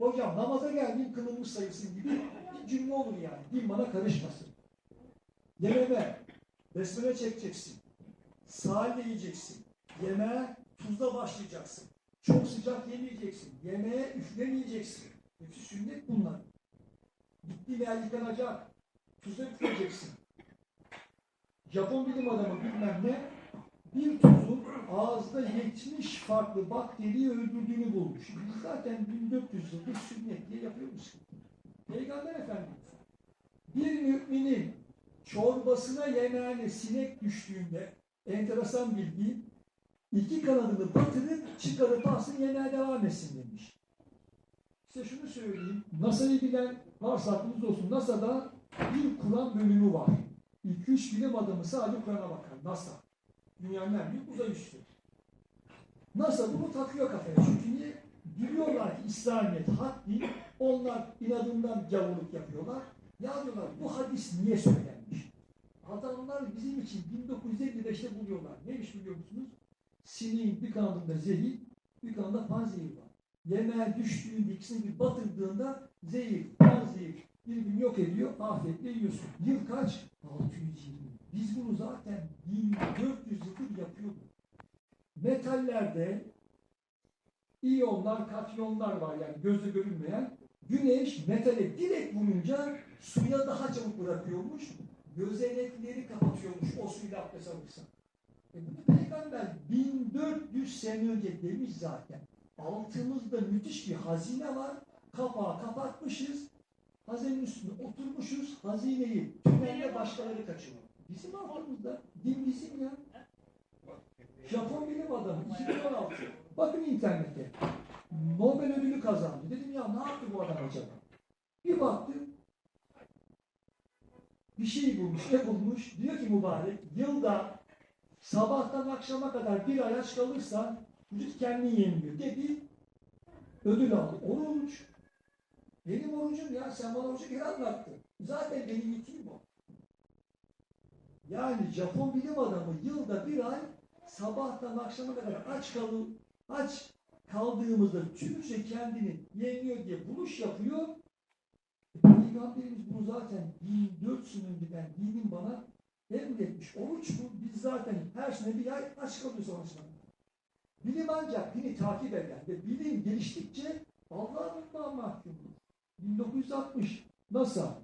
Hocam namaza geldim kılınmış sayısın gibi bir cümle olur yani. Din bana karışmasın. Yememe, besmele çekeceksin. Sahilde yiyeceksin. Yemeğe tuzla başlayacaksın. Çok sıcak yemeyeceksin. Yemeğe üflemeyeceksin. Hepsi sünnet bunlar. Gitti yer yıkanacak. Tuza üfleyeceksin. Japon bilim adamı bilmem ne bir tuzun ağızda 70 farklı bakteriyi öldürdüğünü bulmuş. Biz zaten 1400 yıldır sünnet diye yapıyoruz. Peygamber Efendimiz bir müminin çorbasına yemeğine sinek düştüğünde enteresan bilgi iki kanadını batırıp çıkarıp alsın yemeğe devam etsin demiş. Size şunu söyleyeyim. NASA'yı bilen varsa aklınızda olsun. NASA'da bir Kur'an bölümü var. 2-3 bilim adamı sadece Kur'an'a bakar. NASA. Dünyanın en büyük uzay üssü. NASA bunu takıyor kafaya. Çünkü niye? Biliyorlar ki İslamiyet hak değil. Onlar inadından gavurluk yapıyorlar. Ya diyorlar bu hadis niye söylenmiş? Adamlar bizim için 1955'te buluyorlar. Neymiş biliyor musunuz? Sineğin bir kanadında zehir, bir kanadında panzehir var. Yemeğe düştüğünde ikisini bir batırdığında zehir, panzehir birbirini yok ediyor. Afiyetle yiyorsun. Yıl kaç? 620. Biz bunu zaten 1400 yıldır yapıyorduk. Metallerde iyonlar, katyonlar var yani gözle görünmeyen. Güneş metale direkt vurunca suya daha çabuk bırakıyormuş. Gözenekleri kapatıyormuş o suyla abdest alırsa. E bunu peygamber 1400 sene önce demiş zaten. Altımızda müthiş bir hazine var. Kapağı kapatmışız. Hazinenin üstünde oturmuşuz. Hazineyi tünelde başkaları kaçırıyor. Bizim altımızda. Din bizim ya. Japon bilim adamı 2016. Bakın internette. Nobel ödülü kazandı. Dedim ya ne yaptı bu adam acaba? Bir baktım. Bir şey bulmuş. Ne bulmuş? Diyor ki mübarek yılda sabahtan akşama kadar bir ay aç kalırsa vücut kendini yeniliyor dedi. Ödül aldı. Oruç. Benim orucum ya sen bana orucu geri anlattın. Zaten benim itiğim o. Yani Japon bilim adamı yılda bir ay sabahtan akşama kadar aç kalın, aç kaldığımızda tümüce kendini yeniyor diye buluş yapıyor. Peygamberimiz bunu zaten 1400 yıl önceden dinin bana emretmiş. Oruç bu. Biz zaten her sene bir ay aç kalıyoruz sonrasında. Bilim ancak dini takip eder ve bilim geliştikçe Allah'ın bundan mahkumdur. 1960 NASA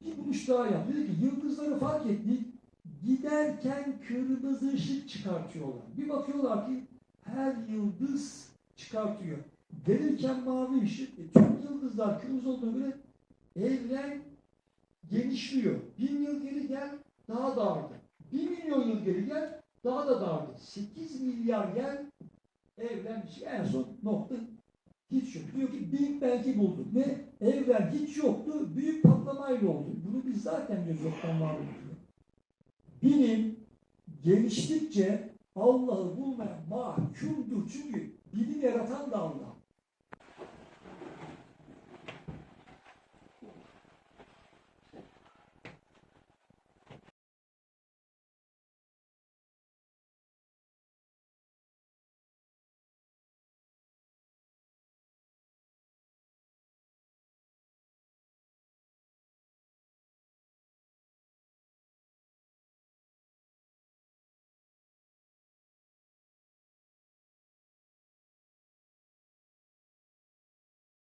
bir buluş daha yaptı. Dedi ki yıldızları fark ettik. Giderken kırmızı ışık çıkartıyorlar. Bir bakıyorlar ki her yıldız çıkartıyor. Gelirken mavi ışık. E, tüm yıldızlar kırmızı olduğuna göre evren genişliyor. Bin yıl geri gel daha dardı. Bir milyon yıl geri gel daha da dardı. 8 milyar gel evren şey. En son nokta hiç yok. Diyor ki Big Bang'i bulduk. Ne? Evren hiç yoktu. Büyük patlamayla oldu. Bunu biz zaten biliyoruz yoktan var diyor. Bilim geliştikçe Allah'ı bulmaya mahkumdur. Çünkü bilim yaratan da Allah.